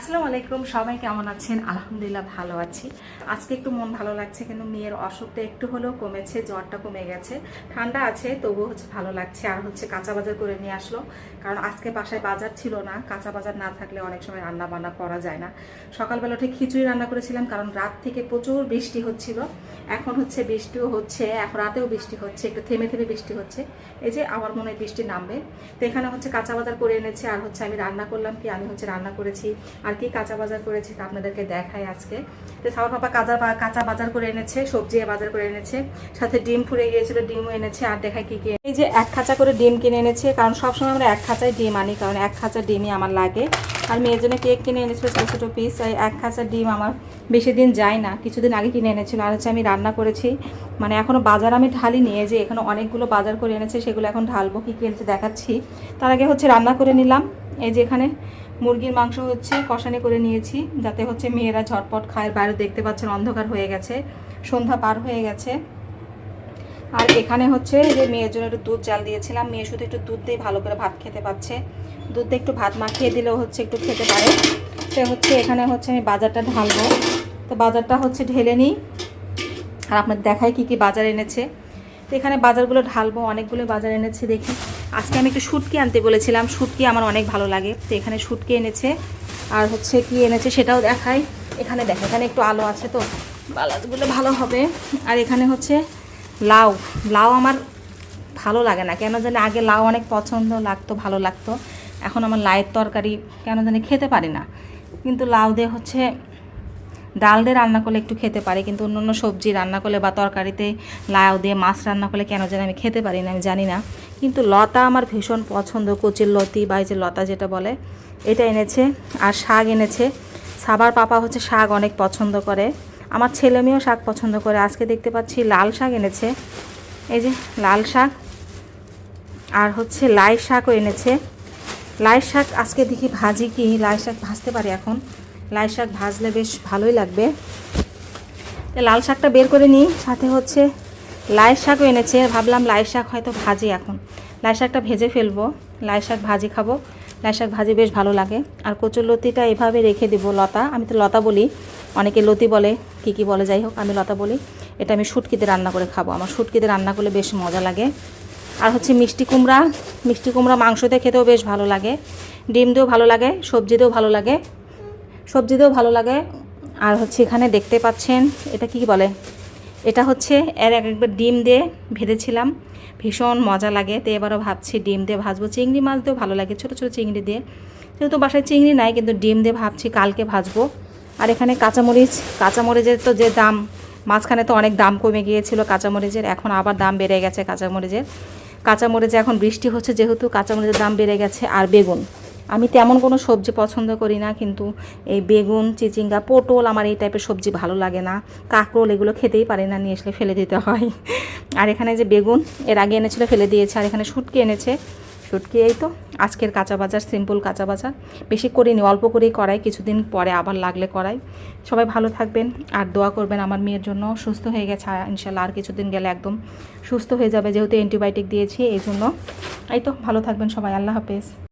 আসসালামু আলাইকুম, সবাই কেমন আছেন? আলহামদুলিল্লাহ ভালো আছি। আজকে একটু মন ভালো লাগছে, কিন্তু মেয়ের অসুখটা একটু হলেও কমেছে, জ্বরটা কমে গেছে। ঠান্ডা আছে, তবুও হচ্ছে ভালো লাগছে, আর হচ্ছে কাঁচা বাজার করে নিয়ে আসলো। কারণ আজকে বাসায় বাজার ছিল না, কাঁচা বাজার না থাকলে অনেক সময় রান্না বান্না করা যায় না। সকালবেলা উঠে খিচুড়ি রান্না করেছিলাম, কারণ রাত থেকে প্রচুর বৃষ্টি হচ্ছিল। এখন হচ্ছে বৃষ্টিও হচ্ছে, এখন রাতেও বৃষ্টি হচ্ছে, একটু থেমে থেমে বৃষ্টি হচ্ছে। এই যে আমার মনে হয় বৃষ্টি নামবে। তো এখানে হচ্ছে কাঁচা বাজার করে এনেছে, আর হচ্ছে আমি রান্না করলাম কি, আমি হচ্ছে রান্না করেছি। আর কি কাঁচা বাজার করেছি তা আপনাদেরকে দেখাই আজকে। তো সাবার পাপা কাঁচা কাঁচা বাজার করে এনেছে, সবজি বাজার করে এনেছে। সাথে ডিম ফুরে গিয়েছিল, ডিমও এনেছে। আর দেখায় কি কি এই যে এক খাঁচা করে ডিম কিনে এনেছে, কারণ সবসময় আমরা এক খাঁচায় ডিম আনি, কারণ এক খাঁচা ডিমই আমার লাগে। আর মেয়ের জন্য কেক কিনে এনেছিল ছোটো ছোটো পিস এই এক খাঁচা ডিম আমার বেশি দিন যায় না। কিছুদিন আগে কিনে এনেছিল, আর হচ্ছে আমি রান্না করেছি। মানে এখনও বাজার আমি ঢালিনি, এই যে এখানে অনেকগুলো বাজার করে এনেছে, সেগুলো এখন ঢালবো, কী কী এনেছে দেখাচ্ছি। তার আগে হচ্ছে রান্না করে নিলাম। এই যে এখানে মুরগির মাংস হচ্ছে কষানি করে নিয়েছি, যাতে হচ্ছে মেয়েরা ঝটপট খায় বাইরে দেখতে পাচ্ছেন অন্ধকার হয়ে গেছে, সন্ধ্যা পার হয়ে গেছে। আর এখানে হচ্ছে যে মেয়ের জন্য একটু দুধ জাল দিয়েছিলাম, মেয়ে শুধু একটু দুধ দিয়ে ভালো করে ভাত খেতে পাচ্ছে। দুধ একটু ভাত মাখিয়ে দিলেও হচ্ছে একটু খেতে পারে। সে হচ্ছে এখানে হচ্ছে আমি বাজারটা ঢালবো। তো বাজারটা হচ্ছে ঢেলে নিই। আর আপনার দেখায় কি কি বাজার এনেছে। তো এখানে বাজারগুলো ঢালবো, অনেকগুলো বাজার এনেছে দেখি। আজকে আমি একটু শুটকি আনতে বলেছিলাম। শুটকি আমার অনেক ভালো লাগে। তো এখানে শুটকি এনেছে। আর হচ্ছে কি এনেছে সেটাও দেখাই। এখানে দেখো, এখানে একটু আলো আছে তো। বালাজগুলো ভালো হবে। আর এখানে হচ্ছে লাউ। লাউ আমার ভালো লাগে না। কেন জানি আগে লাউ অনেক পছন্দ লাগতো, ভালো লাগতো। এখন আমার লাউয়ের তরকারি কেন জানি খেতে পারি না। কিন্তু লাউ দিয়ে হচ্ছে ডাল দিয়ে রান্না করলে একটু খেতে পারি। কিন্তু অন্য অন্য সবজি রান্না করলে বা তরকারিতে লাউ দিয়ে মাছ রান্না করলে কেন জানি আমি খেতে পারি না, আমি জানি না। কিন্তু লতা আমার ভীষণ পছন্দ, কচির লতি বা এই যে লতা যেটা বলে, এটা এনেছে আর শাক এনেছে। সাবার পাপা হচ্ছে শাক অনেক পছন্দ করে। আমার ছেলে মেয়েও শাক পছন্দ করে। আজকে দেখতে পাচ্ছি লাল শাক এনেছে। এই যে লাল শাক। আর হচ্ছে লাই শাকও এনেছে। লাই শাক আজকে দেখি ভাজি কি? লাই শাক ভাজতে পারি এখন। লাই শাক ভাজলে বেশ ভালোই লাগবে। লাল শাকটা বের করে নিই। সাথে হচ্ছে লাই শাকও এনেছে, ভাবলাম লাই শাক হয়তো ভাজি এখন। লাই শাকটা ভেজে ফেলব, লাই শাক ভাজি খাব। লাই শাক ভাজি বেশ ভালো লাগে। আর কচুর লতিটা এভাবে রেখে দিব লতা। আমি তো লতা বলি, অনেকে লতি বলে, কি কি বলে যাই হোক, আমি লতা বলি। এটা আমি শুটকিতে রান্না করে খাব। আমার শুটকিতে রান্না করলে বেশ মজা লাগে। আর হচ্ছে মিষ্টি কুমড়া মিষ্টি কুমড়া মাংস দিয়ে খেতেও বেশ ভালো লাগে। ডিম দিয়েও ভালো লাগে, সবজি দিয়েও ভালো লাগে। সবজি দিয়েও ভালো লাগে। আর হচ্ছে এখানে দেখতে পাচ্ছেন, এটা কি বলে? এটা হচ্ছে, এর এক একবার ডিম দিয়ে ভেজেছিলাম। ভীষণ মজা লাগে। তো এবারও ভাবছি ডিম দিয়ে ভাজবো। চিংড়ি মাছ দিয়েও ভালো লাগে, ছোটো ছোটো চিংড়ি দিয়ে। যেহেতু বাসায় চিংড়ি নাই, কিন্তু ডিম দিয়ে ভাবছি কালকে ভাজবো। আর এখানে কাঁচামরিচ, কাঁচামরিচের তো যে দাম, মাঝখানে তো অনেক দাম কমে গিয়েছিল কাঁচামরিচের, এখন আবার দাম বেড়ে গেছে কাঁচামরিচের। কাঁচামরিচে এখন বৃষ্টি হচ্ছে, যেহেতু কাঁচামরিচের দাম বেড়ে গেছে আর বেগুন। আমি তেমন কোনো সবজি পছন্দ করি না, কিন্তু এই বেগুন, চিচিঙ্গা, পটল আমার এই টাইপের সবজি ভালো লাগে না। কাঁকরোল এগুলো খেতেই পারি না, নিয়ে আসলে ফেলে দিতে হয়। আর এখানে যে বেগুন, এর আগে এনেছিল, ফেলে দিয়েছে, আর এখানে শুটকি এনেছে। শুটকি এই তো, আজকের কাঁচা বাজার সিম্পল কাঁচা বাজার। বেশি করিনি, অল্প করেই করাই, কিছুদিন পরে আবার লাগলে করাই। সবাই ভালো থাকবেন, আর দোয়া করবেন আমার মেয়ের জন্য সুস্থ হয়ে গেছে ইনশাল্লাহ আর কিছুদিন গেলে একদম সুস্থ হয়ে যাবে, যেহেতু অ্যান্টিবায়োটিক দিয়েছি, এই জন্য। এই তো, ভালো থাকবেন সবাই, আল্লাহ হাফেজ।